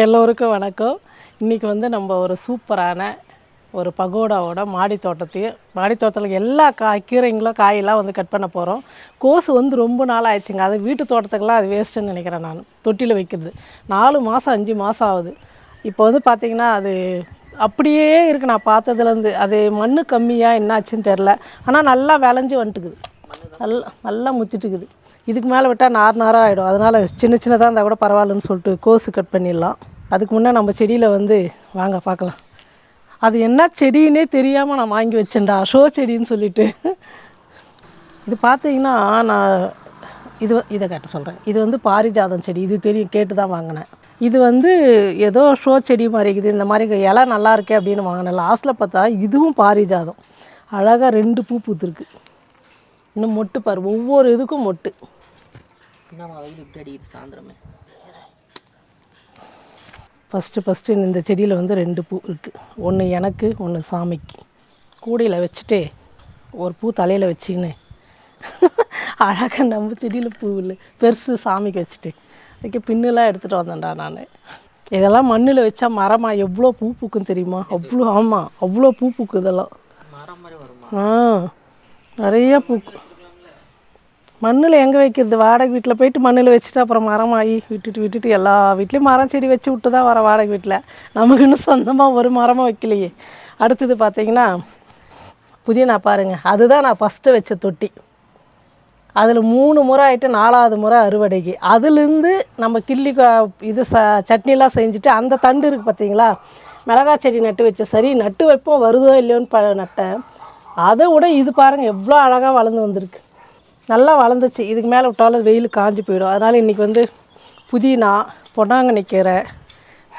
எல்லோருக்கும் வணக்கம். இன்றைக்கி வந்து நம்ம ஒரு சூப்பரான ஒரு பகோடாவோட மாடி தோட்டத்தையும் மாடி தோட்டத்தில் எல்லா காய் கீரைங்களும் காயெல்லாம் வந்து கட் பண்ண போகிறோம் கோசு வந்து ரொம்ப நாள் ஆயிடுச்சுங்க. அது வீட்டு தோட்டத்துக்கெல்லாம் அது வேஸ்ட்டுன்னு நினைக்கிறேன் நான். தொட்டியில் வைக்கிறது. நாலு மாதம் அஞ்சு மாதம் ஆகுது. இப்போ வந்து பார்த்திங்கன்னா அது அப்படியே இருக்குது நான் பார்த்ததுலேருந்து அது மண் கம்மியாக என்னாச்சுன்னு தெரில ஆனால் நல்லா விளைஞ்சி வந்துட்டுக்குது. நல்லா நல்லா முத்திட்டுக்குது. இதுக்கு மேலே விட்டால் நார் நாராக ஆகிடும் அதனால் சின்ன சின்னதாக இருந்தால் கூட பரவாயில்லன்னு சொல்லிட்டு கோஸு கட் பண்ணிடலாம். அதுக்கு முன்னே நம்ம செடியில் வந்து வாங்க பார்க்கலாம். அது என்ன செடின்னே தெரியாமல் நான் வாங்கி வச்சேன்டா. ஷோ செடின்னு சொல்லிட்டு. இது பார்த்தீங்கன்னா நான் இது இதை கேட்ட சொல்கிறேன் இது வந்து பாரிஜாதம் செடி. இது தெரியும் கேட்டு தான் வாங்கினேன். இது வந்து ஏதோ ஷோ செடி மாதிரி இருக்குது. இந்த மாதிரி இலை நல்லா இருக்கே அப்படின்னு வாங்கினேன். லாஸ்ட்டில் பார்த்தா இதுவும் பாரிஜாதம். அழகாக ரெண்டு பூ பூத்துருக்கு. இன்னும் மொட்டு பாரு ஒவ்வொரு இதுக்கும் மொட்டு. என்னம்மா வெயில் அடிக்குது சாயந்தரமே? ஃபஸ்ட்டு ஃபஸ்ட்டு இந்த செடியில் வந்து ரெண்டு பூ இருக்குது ஒன்று எனக்கு ஒன்று சாமிக்கு. கூடையில் வச்சுட்டு ஒரு பூ தலையில் வச்சுக்கின்னு அழகாக நம்ம செடியில் பூ இல்லை. பெருசு சாமிக்கு வச்சுட்டு. அதுக்கு பின்னெல்லாம் எடுத்துகிட்டு வந்தேன்டா நான். இதெல்லாம் மண்ணில் வச்சா மரமாக எவ்வளோ பூ பூக்கும் தெரியுமா? அவ்வளோ ஆமாம் அவ்வளோ பூ பூக்கும் இதெல்லாம். ஆ. நிறைய பூக்கும் மண்ணில் எங்கே வைக்கிறது? வாடகை வீட்டில் போயிட்டு மண்ணில் வச்சுட்டு அப்புறம் மரமாகி விட்டுட்டு விட்டுட்டு எல்லா வீட்லேயும் மரம் செடி வச்சு விட்டு தான் வர வாடகை வீட்டில் நமக்கு இன்னும் சொந்தமாக ஒரு மரமாக வைக்கலையே. அடுத்தது பார்த்தீங்கன்னா நான் பாருங்க. அதுதான் நான் ஃபஸ்ட்டு வச்ச தொட்டி. அதில் மூணு முறை ஆகிட்டு நாலாவது முறை அறுவடைக்கு. அதுலேருந்து நம்ம கிள்ளி இது ச சட்னிலாம் செஞ்சுட்டு அந்த தண்டு இருக்குது பார்த்தீங்களா மிளகா செடி நட்டு வச்ச சரி நட்டு வைப்போம் வருதோ இல்லையோன்னு ப நட்டேன். அதை விட இது பாருங்கள் எவ்வளோ அழகாக வளர்ந்து வந்திருக்கு. நல்லா வளர்ந்துச்சு. இதுக்கு மேலே விட்டாலும் வெயில் காஞ்சி போயிடும். அதனால் இன்றைக்கி வந்து புதினா பொன்னாங்கண்ணி கீரை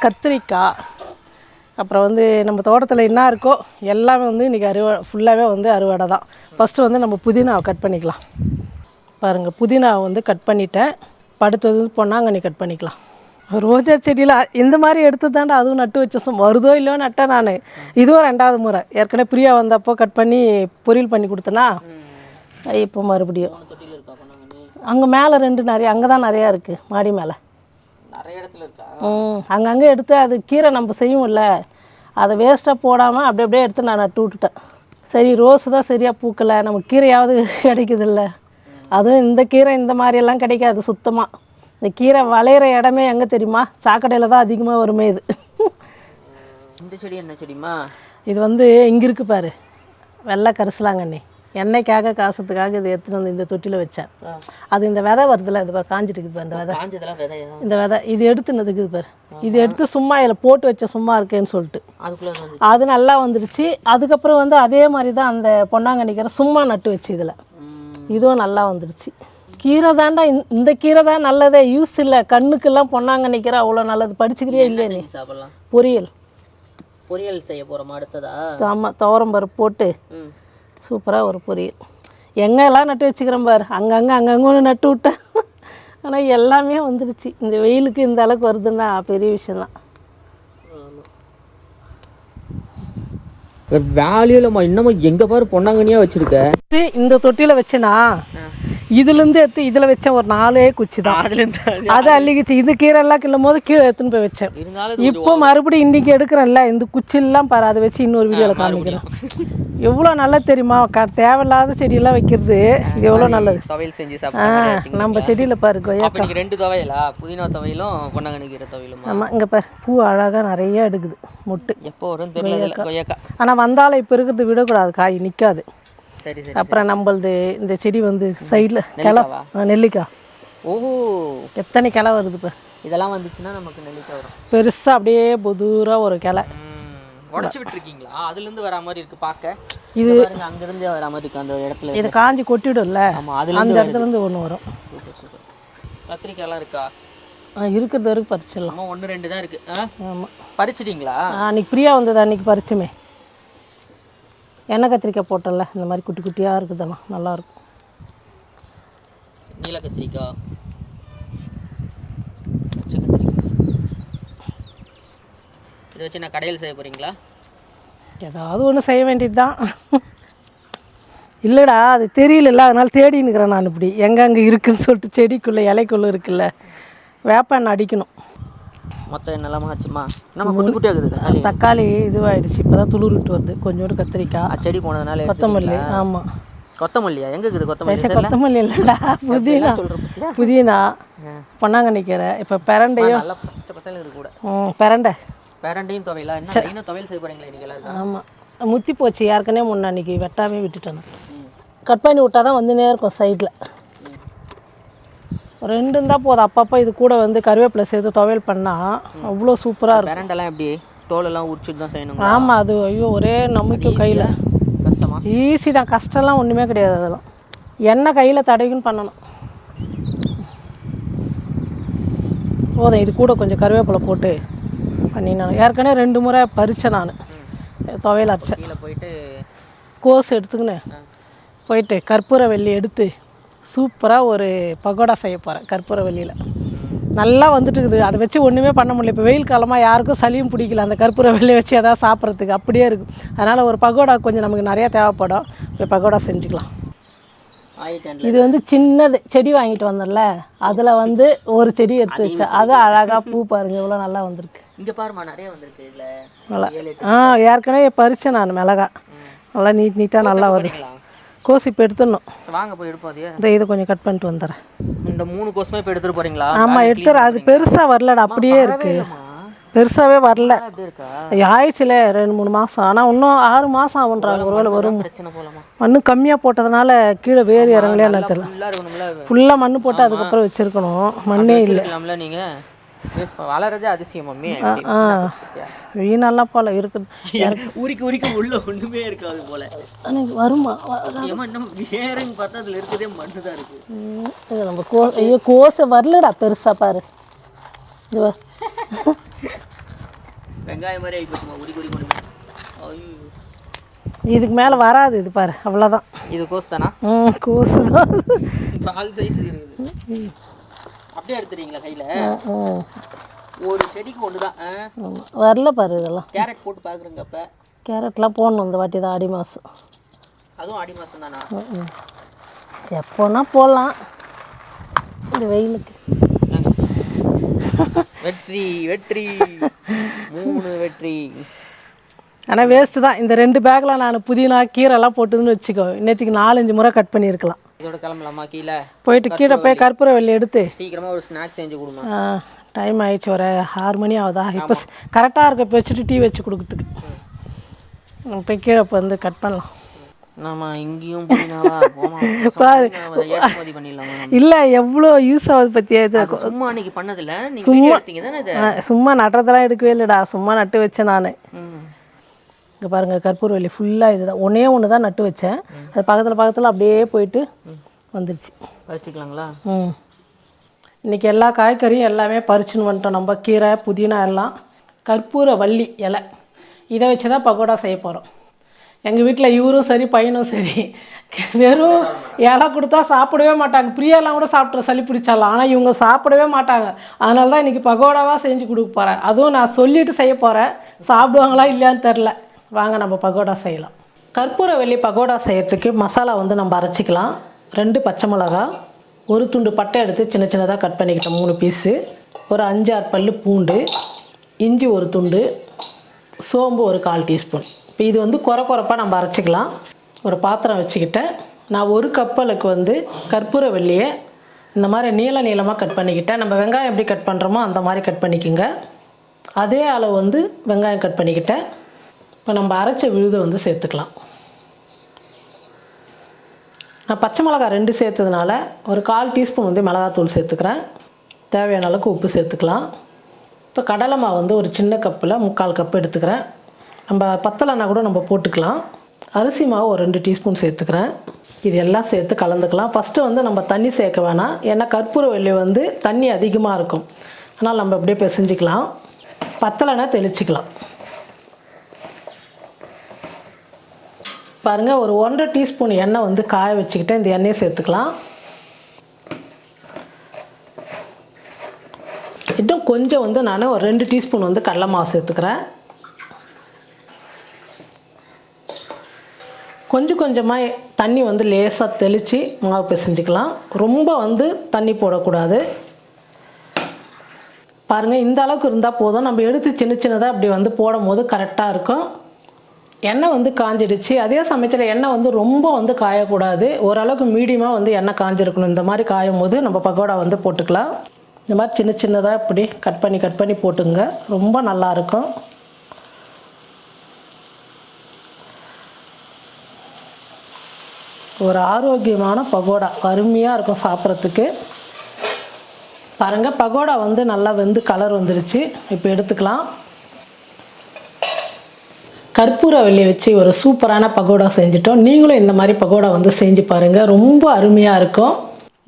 கத்திரிக்காய் அப்புறம் வந்து நம்ம தோட்டத்தில் என்ன இருக்கோ எல்லாமே வந்து இன்றைக்கி அறுவடை ஃபுல்லாகவே வந்து அறுவடை தான். ஃபஸ்ட்டு வந்து நம்ம புதினாவை கட் பண்ணிக்கலாம். பாருங்கள் புதினாவை வந்து கட் பண்ணிட்டேன். படுத்தது வந்து பொன்னாங்கண்ணி கட் பண்ணிக்கலாம். ரோஜா செடியில் இந்த மாதிரி எடுத்து தாண்டா அதுவும் நட்டு வச்சோம் வருதோ இல்லையோ நட்டேன் நான். இதுவும் ரெண்டாவது முறை. ஏற்கனவே பிரியா வந்தப்போ கட் பண்ணி பொரியல் பண்ணி கொடுத்தனா? இப்போ மறுபடியும். அங்கே மேலே ரெண்டு நிறைய அங்கே தான் நிறையா இருக்குது மாடி மேலே. நிறைய இடத்துல இருக்கா? ம் அங்கங்கே எடுத்து அது கீரை நம்ம செய்வோம்ல அதை வேஸ்ட்டாக போடாமல் அப்படி அப்படியே எடுத்து நான் நட்டு விட்டுட்டேன். சரி ரோஸ் தான் சரியாக பூக்கலை நமக்கு கீரையாவது கிடைக்குதுல்ல. அதுவும் இந்த கீரை இந்த மாதிரியெல்லாம் கிடைக்காது சுத்தமாக இந்த கீரை விளையிற இடமே எங்கே தெரியுமா? சாக்கடையில் தான் அதிகமாக வருமே இது. இந்த செடி என்ன செடிமா இது வந்து இங்கே இருக்கு பாரு. வெள்ளை கரிசலாங்கண்ணி எண்ணெய்க்காக காசுறதுக்காக இது எடுத்துன்னு வந்து இந்த தொட்டியில் வச்சேன் அது இந்த விதை வருதுல்ல இது பாரு காஞ்சிட்டு இருக்குது பாரு இந்த விதை. இந்த விதை இது எடுத்துன்னு இருக்குது பாரு. இது எடுத்து சும்மா இதில் போட்டு வச்ச சும்மா இருக்கேன்னு சொல்லிட்டு. அது நல்லா வந்துடுச்சு அதுக்கப்புறம் வந்து அதே மாதிரி தான் அந்த பொன்னாங்கண்ணிக்கிற சும்மா நட்டு வச்சு இதில். இதுவும் நல்லா வந்துடுச்சு கீரை தாண்டா இந்த- இந்த கீரை தான் நல்லதே. யூஸ் இல்லை. கண்ணுக்கெல்லாம் பொன்னாங்கண்ணிக்கிற அவ்வளோ நல்லது. படிச்சுக்கிறியே இல்லையே நீ? சாப்பிடலாம்? பொரியல். பொரியல் செய்ய போகிறோமா அடுத்ததா? ஆமாம் துவரம் பருப்பு போட்டு சூப்பராக ஒரு பொரியல். எங்கெல்லாம் நட்டு வச்சுக்கிறேன் பாரு. அங்கங்கே அங்கங்கே ஒன்று நட்டு விட்டேன். ஆனால் எல்லாமே வந்துடுச்சு இந்த வெயிலுக்கு இந்த அளவுக்கு வருதுன்னா பெரிய விஷயந்தான் வேலையும் இல்லைம்மா இன்னமும் எங்கே பாரு பொன்னாங்கண்ணியாக வச்சுருக்க? இந்த தொட்டியில் வச்சேனா? இதுலேருந்து எடுத்து இதில் வச்சேன் ஒரு நாலே குச்சி தான் அதுலேருந்து அது அள்ளிக்குச்சு. இது கீரை எல்லாம் கிள்ளும் போது கீழே எடுத்துன்னு போய் வச்சேன். இப்போ மறுபடியும் இன்னைக்கு எடுக்கிறேன்ல இந்த குச்சிலாம் பாரு அதை வச்சு இன்னொரு வீடியோவில் காமிக்கிறேன். எவ்வளோ நல்லது தெரியுமா? தேவையில்லாத செடியெல்லாம் வைக்கிறது இது எவ்வளோ நல்லது. துவையல் செஞ்சு ஆ சாப்பிட்டு நம்ம செடியில் பாரு கொய்யா அப்போ இன்னைக்கு ரெண்டு துவையலா? புதினா துவையலும் பொன்னாங்கண்ணி கீரை துவையலுமா? ஆமாம் இங்கே பாரு பூ அழகாக நிறைய எடுக்குது மொட்டு. எப்போ வரும் தெரியல கொய்யாக்கா ஆனால் வந்தாலும் இப்போ இருக்கிறது விடக்கூடாது காய் நிற்காது சரி சரி அப்புறம் நம்மளது இந்த செடி வந்து சைடில் கிளை நெல்லிக்காய். ஓஹோ. எத்தனை கிளை வருது இப்போ இதெல்லாம் வந்துச்சுன்னா நமக்கு நெல்லிக்காய் வரும். பெருசாக அப்படியே புதூராக ஒரு கிளை. உடச்சி விட்டுருக்கீங்களா? அதுல இருந்து வரா மாதிரி இருக்கு பார்க்க. இது இது பாருங்க அங்க இருந்து வரா மாதிரி இருக்கு அந்த இடத்துல இது காஞ்சி கொட்டிடும்ல. அந்த இருந்து இடத்துல இருந்து ஒன்று வரும். கத்திரிக்காய்லாம் இருக்கா? ஆ, இருக்கிறது வரைக்கும் பறிச்சிடலாம். ஒன்று ரெண்டு தான் இருக்கு. ஆ? ஆமாம் பறிச்சிட்டீங்களா? அன்றைக்கி பிரியா வந்தது அன்றைக்கி பறிச்சுமே. எண்ணெய் கத்திரிக்காய் போட்டல இந்த மாதிரி குட்டி குட்டியாக இருக்குதெல்லாம் நல்லாயிருக்கும் நீல கத்திரிக்காய் இதை வச்சு நான் கடையில் செய்ய போறீங்களா? ஏதாவது ஒன்று செய்ய வேண்டியது தான் இல்லைடா அது தெரியலல்ல அதனால தேடி நிற்கிறேன் நான் இப்படி. எங்கெங்கே இருக்குன்னு சொல்லிட்டு செடிக்குள்ளே இலைக்குள்ளே இருக்குல்ல வேப்ப எண்ணெய் அடிக்கணும். மொத்தம் என்னெல்லாமா ஆச்சுமா? நம்ம குட்டி குட்டியாக இருக்குது தக்காளி? இதுவாயிடுச்சு. இப்போ தான் துளிர்விட்டு வருது. கொஞ்சோண்டு கத்திரிக்காய் செடி போனதுனால கொத்தமல்லி ஆமாம் கொத்தமல்லியா? எங்க இருக்குது கொத்தமல்லி? கொத்தமல்லி இல்லைடா. புதினா. புதினா. பொன்னாங்கண்ணி கீரை. இப்போ பிரண்டையும் நல்லா பச்சை பசங்க இருக்கு கூட. பிரண்டை. பேரண்டையும் துவையலா? என்ன துவையல் செய்ய போறீங்களா இன்னைக்கு ஆமாம் முத்தி போச்சு. ஏற்கனவே முன்ன அன்னைக்கு வெட்டாமே விட்டுட்டேன். கட் பண்ணி விட்டால் தான் வந்துனே இருக்கும் சைடில் ரெண்டு இருந்தால் போதும். அப்பப்போ இது கூட வந்து கருவேப்பிலை சேர்த்து துவையல் பண்ணால் அவ்வளோ சூப்பராக இருக்கும். பேரண்டெல்லாம் எப்படி? தோலெல்லாம் உரிச்சுட்டு தான் செய்யணும் ஆமாம் அது ஐயோ ஒரே நம்பிக்கை கையில். கஷ்டமா? ஈஸி தான். கஷ்டம்லாம் ஒன்றுமே கிடையாது அதெல்லாம். எண்ணெய் கையில் தடவின்னு பண்ணணும். போதும் இது கூட கொஞ்சம் கருவேப்பிலை போட்டு பண்ணினேன் ஏற்கனவே ரெண்டு முறை பறித்தேன் நான். துவையல் அரைச்சேன். போயிட்டு கோஸ் எடுத்துக்கின்னு போயிட்டு கற்பூர வெள்ளி எடுத்து சூப்பராக ஒரு பகோடா செய்ய போகிறேன் கற்பூர வெள்ளியில். நல்லா வந்துட்டு இருக்குது அதை வச்சு ஒன்றுமே பண்ண முடியல. இப்போ வெயில் காலமாக யாருக்கும் சளியும் பிடிக்கல. அந்த கற்பூர வெள்ளி வச்சு எதாவது சாப்பிட்றதுக்கு அப்படியே இருக்குது அதனால் ஒரு பகோடா கொஞ்சம் நமக்கு நிறையா தேவைப்படும். இப்போ பகோடா செஞ்சுக்கலாம். இது வந்து சின்னது செடி வாங்கிட்டு வந்தேன்ல. அதில் வந்து ஒரு செடி எடுத்து வச்சேன். அது அழகாக பூ பாருங்க. இவ்வளோ நல்லா வந்திருக்கு. இங்க பாருமா நிறைய வந்திருக்கு இதுல. நல்லா. ஆ ஏற்கனவே பறித்தேன் நான் மிளகா நல்லா நீட் நீட்டாக நல்லா வருது? கோஸ் இப்போ எடுத்துடணும். வாங்க போய் எடுப்போம் இந்த இதை கொஞ்சம் கட் பண்ணிட்டு வந்துடுறேன். இந்த மூணு கோசமே இப்போ எடுத்துட்டு போறீங்களா? ஆமாம் எடுத்துறேன் அது பெருசாக வரலடா அப்படியே இருக்கு. இல்லம்மா. பெருசாகவே வரல. ஆயிடுச்சுல ரெண்டு மூணு மாதம் ஆனால் இன்னும் ஆறு மாதம் ஆகுன்றாங்க ஒருவேளை வரும் மண்ணு கம்மியாக போட்டதுனால கீழே வேறு இறங்கலையா தெரியல ஃபுல்லாக மண்ணு போட்டு அதுக்கப்புறம் வச்சுருக்கணும். மண்ணே இல்லை. இருக்கலாம்ல வளர்றதே அதிசயம் மம்மி. ஆ வீணெல்லாம் போல இருக்குது. உரிக்க உரிக்க உள்ள ஒண்ணுமே இருக்காது போல. எனக்கு வருமா? இன்னும் வேறன்னு பார்த்தா அதுல இருக்கதே மண்ணு தான் இருக்கு இது நம்ம கோ ஐயோ கோசை வரலடா பெருசாக பாரு. இது. வெங்காயம் மாதிரி ஆயிப்போச்சுமா உரிக்க உரிக்க ஒண்ணுமே. இதுக்கு மேலே வராது இது பாரு அவ்வளோதான் இது கோஸ் தானா? ம் கோசு தான். பால் சைஸ் இருக்குது. அப்படியே எடுத்துறீங்களா கையில? ஒரு செடிக்கு ஆ? ஆமா. வரல பாரு இதெல்லாம். கேரட் போட்டு பாக்குறேங்க அப்ப. கேரட்லாம் போடணும் இந்த வாட்டி தான் ஆடி மாதம் அதுவும் ஆடி மாசம் தானா? எப்போனா போடலாம். இந்த வெயிலுக்கு. வெற்றி வெற்றி. மூணு வெற்றி. ஆனால் வேஸ்ட்டு தான். இந்த ரெண்டு பேக்கில் நான் புதினா கீரைலாம் போட்டுதுன்னு வச்சுக்கோ. இன்னத்துக்கு நாலஞ்சு முறை கட் பண்ணியிருக்கலாம். இதோட கிளம்பலாமா? கீழே போயிட்டு கீழே போய் கற்பூர வெள்ளி எடுத்து. சீக்கிரமா ஒரு ஸ்நாக்ஸ் செஞ்சு கொடுமா. டைம் ஆயிடுச்சு ஒரு ஆறு மணி ஆகுதா? இப்போ கரெக்டாக இருக்க இப்போ வச்சுட்டு டீ வச்சு கொடுக்குறதுக்கு. நம்ம போய் கீழே இப்போ வந்து கட் பண்ணலாம். நாம இங்கேயும் புதினாவா? போமா பாரு. நம்ம? இல்லை எவ்வளோ யூஸ் ஆகுது பற்றியா இது? சும்மா அன்னைக்கு பண்ணதில்ல. சும்மா நடுறதெல்லாம் எடுக்கவே இல்லைடா. சும்மா நட்டு வச்சேன் நான். இங்கே பாருங்கள் கற்பூரவல்லி ஃபுல்லாக இதுதான். ஒன்றே ஒன்று தான் நட்டு வச்சேன். அது பக்கத்தில் பக்கத்தில் அப்படியே போயிட்டு வந்துருச்சு. வச்சுக்கலாங்களா ம். இன்றைக்கி எல்லா காய்கறியும் எல்லாமே பறிச்சுன்னு வந்துட்டோம். நம்ம கீரை புதினா எல்லாம். கற்பூர வள்ளி இலை. இதை வச்சு தான் பக்கோடா செய்ய போகிறோம் எங்கள் வீட்டில் இவரும் சரி பையனும் சரி. வெறும் இலை கொடுத்தா சாப்பிடவே மாட்டாங்க. பிரியாலாம் கூட சாப்பிட்ற சளி பிடிச்சாலாம். ஆனால் இவங்க சாப்பிடவே மாட்டாங்க. அதனால தான் இன்றைக்கி பகோடாவாக செஞ்சு கொடுக்க போகிறேன் அதுவும் நான் சொல்லிட்டு செய்ய போகிறேன் சாப்பிடுவாங்களா இல்லையான்னு தெரில வாங்க நம்ம பகோடா செய்யலாம். கற்பூர வெள்ளி பகோடா செய்கிறதுக்கு மசாலா வந்து நம்ம அரைச்சிக்கலாம். ரெண்டு பச்சை மிளகா ஒரு துண்டு பட்டை எடுத்து சின்ன சின்னதாக கட் பண்ணிக்கிட்டேன் மூணு பீஸு ஒரு அஞ்சாறு பல் பூண்டு இஞ்சி ஒரு துண்டு சோம்பு ஒரு கால் டீஸ்பூன். இப்போ இது வந்து குறை குறைப்பாக நம்ம அரைச்சிக்கலாம். ஒரு பாத்திரம் வச்சுக்கிட்டேன். நான் ஒரு கப்பலுக்கு வந்து கற்பூர வெள்ளியை இந்த மாதிரி நீள நீளமாக கட் பண்ணிக்கிட்டேன். நம்ம வெங்காயம் எப்படி கட் பண்ணுறோமோ அந்த மாதிரி கட் பண்ணிக்கோங்க. அதே அளவு வந்து வெங்காயம் கட் பண்ணிக்கிட்டேன். இப்போ நம்ம அரைச்ச விழுதை வந்து சேர்த்துக்கலாம். நான் பச்சை மிளகாய் ரெண்டு சேர்த்ததுனால ஒரு கால் டீஸ்பூன் வந்து மிளகாத்தூள் சேர்த்துக்கிறேன். தேவையான அளவுக்கு உப்பு சேர்த்துக்கலாம். இப்போ கடலை மாவு வந்து ஒரு சின்ன கப்பில் முக்கால் கப் எடுத்துக்கிறேன். நம்ம பத்தலைன்னா கூட நம்ம போட்டுக்கலாம். அரிசி மாவு ஒரு ரெண்டு டீஸ்பூன் சேர்த்துக்கிறேன். இது எல்லாம் சேர்த்து கலந்துக்கலாம். ஃபஸ்ட்டு வந்து நம்ம தண்ணி சேர்க்க வேணாம். ஏன்னா கற்பூர வெள்ளி வந்து தண்ணி அதிகமாக இருக்கும். ஆனால் நம்ம அப்படியே பிசைஞ்சிக்கலாம். பத்தலைன்னா தெளிச்சிக்கலாம். பாருங்கள் ஒரு ஒன்றரை டீஸ்பூன் எண்ணெய் வந்து காய வச்சுக்கிட்டு இந்த எண்ணெயை சேர்த்துக்கலாம். இன்னும் கொஞ்சம் வந்து நான் ஒரு ரெண்டு டீஸ்பூன் வந்து கடலை மாவு சேர்த்துக்கிறேன். கொஞ்சம் கொஞ்சமாக தண்ணி வந்து லேசாக தெளித்து மாவு பிசைஞ்சிக்கலாம். ரொம்ப வந்து தண்ணி போடக்கூடாது. பாருங்கள் இந்த அளவுக்கு இருந்தால் போதும். நம்ம எடுத்து சின்ன சின்னதாக அப்படி வந்து போடும் போது கரெக்டாக இருக்கும். எண்ணெய் வந்து காஞ்சிடுச்சு. அதே சமயத்தில் எண்ணெய் வந்து ரொம்ப வந்து காயக்கூடாது. ஓரளவுக்கு மீடியமாக வந்து எண்ணெய் காஞ்சிருக்கணும். இந்த மாதிரி காயும் போது நம்ம பக்கோடா வந்து போட்டுக்கலாம். இந்த மாதிரி சின்ன சின்னதாக இப்படி கட் பண்ணி கட் பண்ணி போட்டுங்க. ரொம்ப நல்லாயிருக்கும் ஒரு ஆரோக்கியமான பகோடா. அருமையாக இருக்கும் சாப்பிட்றதுக்கு. பாருங்கள் பகோடா வந்து நல்லா வெந்து கலர் வந்துருச்சு. இப்போ எடுத்துக்கலாம். கற்பூரவல்லி வச்சு ஒரு சூப்பரான பகோடா செஞ்சுட்டோம். நீங்களும் இந்த மாதிரி பகோடா வந்து செஞ்சு பாருங்கள் ரொம்ப அருமையாக இருக்கும்.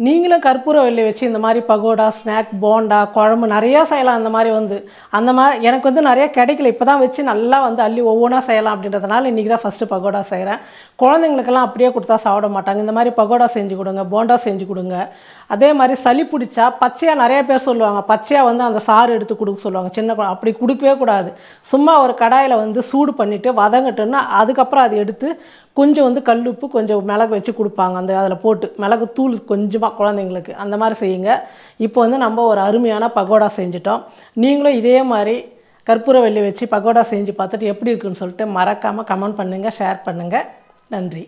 நீங்களும் கற்பூரவல்லி வச்சு இந்த மாதிரி பகோடா ஸ்நாக் போண்டா குழம்பு நிறையா செய்யலாம். அந்த மாதிரி வந்து அந்த மாதிரி எனக்கு வந்து நிறைய கிடைக்கல. இப்போ தான் வச்சு நல்லா வந்து அள்ளி ஒவ்வொன்றா செய்யலாம் அப்படின்றதுனால இன்றைக்கி தான் ஃபஸ்ட்டு பகோடா செய்கிறேன் குழந்தைங்களுக்கெல்லாம் அப்படியே கொடுத்தா சாப்பிட மாட்டாங்க. இந்த மாதிரி பகோடா செஞ்சு கொடுங்க போண்டா செஞ்சு கொடுங்க. அதே மாதிரி சளி பிடிச்சா பச்சையாக நிறைய பேர் சொல்லுவாங்க. பச்சையாக வந்து அந்த சாறு எடுத்து கொடுக்க சொல்லுவாங்க. சின்ன அப்படி கொடுக்கவே கூடாது. சும்மா ஒரு கடாயில் வந்து சூடு பண்ணிவிட்டு வதங்கட்டுன்னா அதுக்கப்புறம் அதை எடுத்து கொஞ்சம் வந்து கல்லுப்பு கொஞ்சம் மிளகு வச்சு கொடுப்பாங்க. அந்த அதில் போட்டு மிளகு தூள் கொஞ்சமாக குழந்தைங்களுக்கு அந்த மாதிரி செய்யுங்க. இப்போ வந்து நம்ம ஒரு அருமையான பகோடா செஞ்சிட்டோம். நீங்களும் இதே மாதிரி கற்பூர வெள்ளி வச்சு பகோடா செஞ்சு பார்த்துட்டு எப்படி இருக்குன்னு சொல்லிட்டு மறக்காமல் கமெண்ட் பண்ணுங்கள் ஷேர் பண்ணுங்கள் நன்றி.